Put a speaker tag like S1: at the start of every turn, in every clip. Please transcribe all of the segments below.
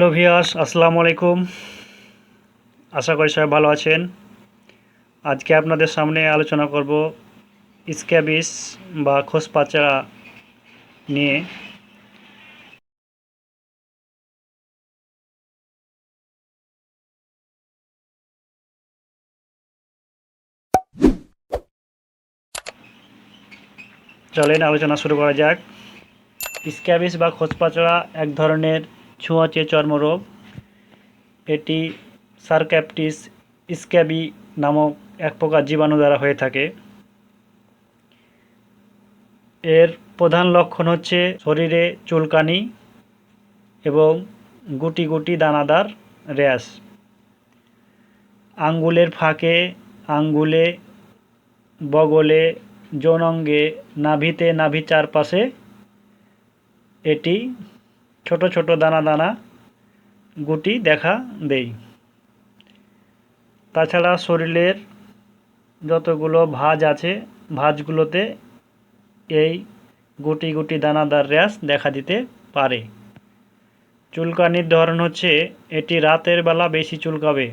S1: Hello ভিয়াস আসসালামু আলাইকুম। আশা করি সবাই ভালো আছেন। আজকে আপনাদের সামনে আলোচনা করব স্ক্যাবিস বা খোসপাচড়া নিয়ে। চলেন আলোচনা শুরু করা যাক। স্ক্যাবিস বা খোসপাচড়া এক ধরনের ছোঁয়াচে চর্মরোগ। এটি সারক্যাপটিস স্ক্যাবি নামক এক প্রকার জীবাণু দ্বারা হয়ে থাকে। এর প্রধান লক্ষণ হচ্ছে শরীরে চুলকানি এবং গুটি গুটি দানাদার র্যাশ। আঙ্গুলের ফাঁকে আঙ্গুলে, বগলে, যৌনাঙ্গে, নাভিতে নাভি চারপাশে এটি ছোট ছোট দানা দানা গুটি দেখা দেই। তাছাড়া শরীরের যতগুলো ভাঁজ আছে, ভাঁজগুলোতে এই গুটি গুটি দানাদার র্যাশ দেখা দিতে পারে। চুলকানির ধরন হচ্ছে, এটি রাতের বেলা বেশি চুলকাবে।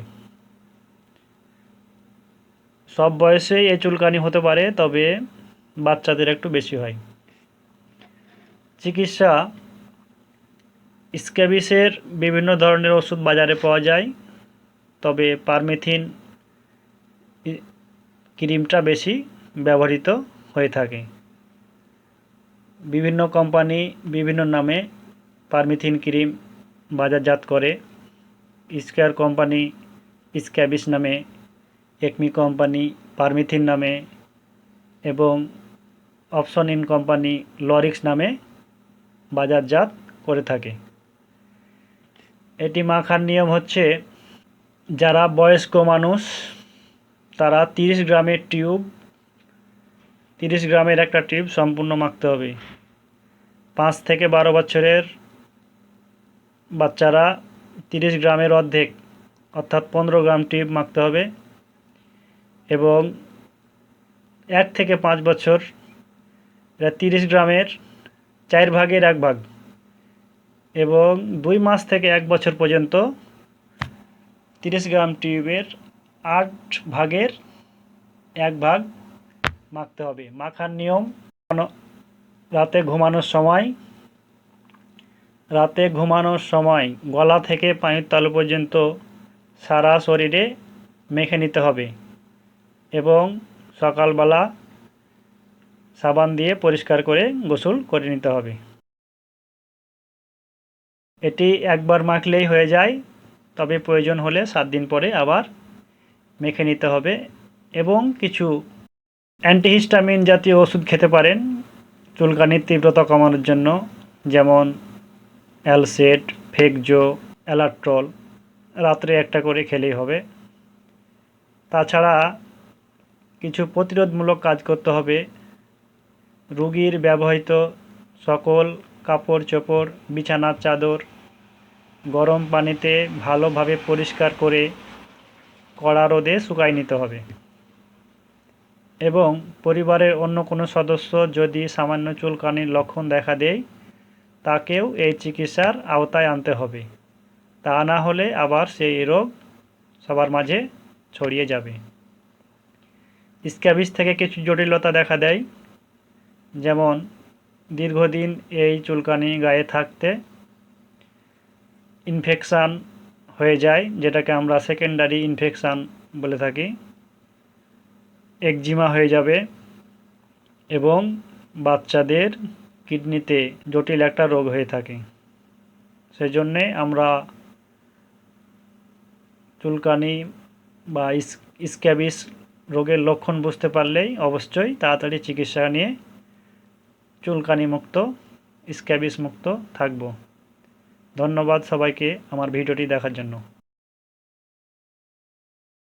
S1: সব বয়সেই এই চুলকানি হতে পারে, তবে বাচ্চাদের একটু বেশি হয়। চিকিৎসা স্ক্যাবিসের বিভিন্ন ধরনের ওষুধ বাজারে পাওয়া যায়, তবে পারমেথিন ক্রিমটা বেশি ব্যবহৃত হয়ে থাকে। বিভিন্ন কোম্পানি বিভিন্ন নামে পারমিথিন ক্রিম বাজারজাত করে। স্কোয়ার কোম্পানি স্ক্যাবিস নামে, একমি কোম্পানি পারমিথিন নামে এবং অপশন ইন কোম্পানি লরিক্স নামে বাজারজাত করে থাকে। এটি মাখার নিয়ম হচ্ছে, যারা বয়স্ক মানুষ, তারা তিরিশ গ্রামের টিউব, তিরিশ গ্রামের একটা টিউব সম্পূর্ণ মাখতে হবে। পাঁচ থেকে বারো বছরের বাচ্চারা তিরিশ গ্রামের অর্ধেক, অর্থাৎ পনেরো গ্রাম টিউব মাখতে হবে এবং এক থেকে পাঁচ বছর, তিরিশ গ্রামের চার ভাগের এক ভাগ। এবং দুই মাস থেকে এক বছর পর্যন্ত তিরিশ গ্রাম টিউবের আট ভাগের এক ভাগ মাখতে হবে। মাখার নিয়ম রাতে ঘুমানোর সময়, রাতে ঘুমানোর সময় গলা থেকে পায়ের তালু পর্যন্ত সারা শরীরে মেখে নিতে হবে এবং সকালবেলা সাবান দিয়ে পরিষ্কার করে গোসল করে নিতে হবে। এটি একবার মাখলেই হয়ে যায়, তবে প্রয়োজন হলে সাত দিন পরে আবার মেখে নিতে হবে এবং কিছু অ্যান্টিহিস্টামিন জাতীয় ওষুধ খেতে পারেন, চুলকানির তীব্রতা কমানোর জন্য, যেমন অ্যালসেট ফেকজো অ্যালাট্রল, রাত্রে একটা করে খেলেই হবে। তাছাড়া কিছু প্রতিরোধমূলক কাজ করতে হবে। রুগীর ব্যবহৃত সকল কাপড় চোপড় বিছানার চাদর, গরম পানিতে ভালোভাবে পরিষ্কার করে কড়া রোদে শুকাই নিতে হবে। এবং পরিবারের অন্য কোনো সদস্য যদি সামান্য চুলকানির লক্ষণ দেখা দেয়, তাকেও এই চিকিৎসার আওতায় আনতে হবে। তা না হলে আবার সেই রোগ সবার মাঝে ছড়িয়ে যাবে। স্ক্যাবিস থেকে কিছু জটিলতা দেখা দেয়, যেমন দীর্ঘদিন এই চুলকানি গায়ে থাকতে ইনফেকশান হয়ে যায়, যেটাকে আমরা সেকেন্ডারি ইনফেকশান বলে থাকি। একজিমা হয়ে যাবে এবং বাচ্চাদের কিডনিতে জটিল একটা রোগ হয়ে থাকে। সেজন্যে আমরা চুলকানি বা স্ক্যাবিস রোগের লক্ষণ বুঝতে পারলেই অবশ্যই তাড়াতাড়ি চিকিৎসা নিয়ে চুলকানি মুক্ত স্ক্যাবিস মুক্ত থাকব। ধন্যবাদ সবাইকে আমার ভিডিওটি দেখার জন্য।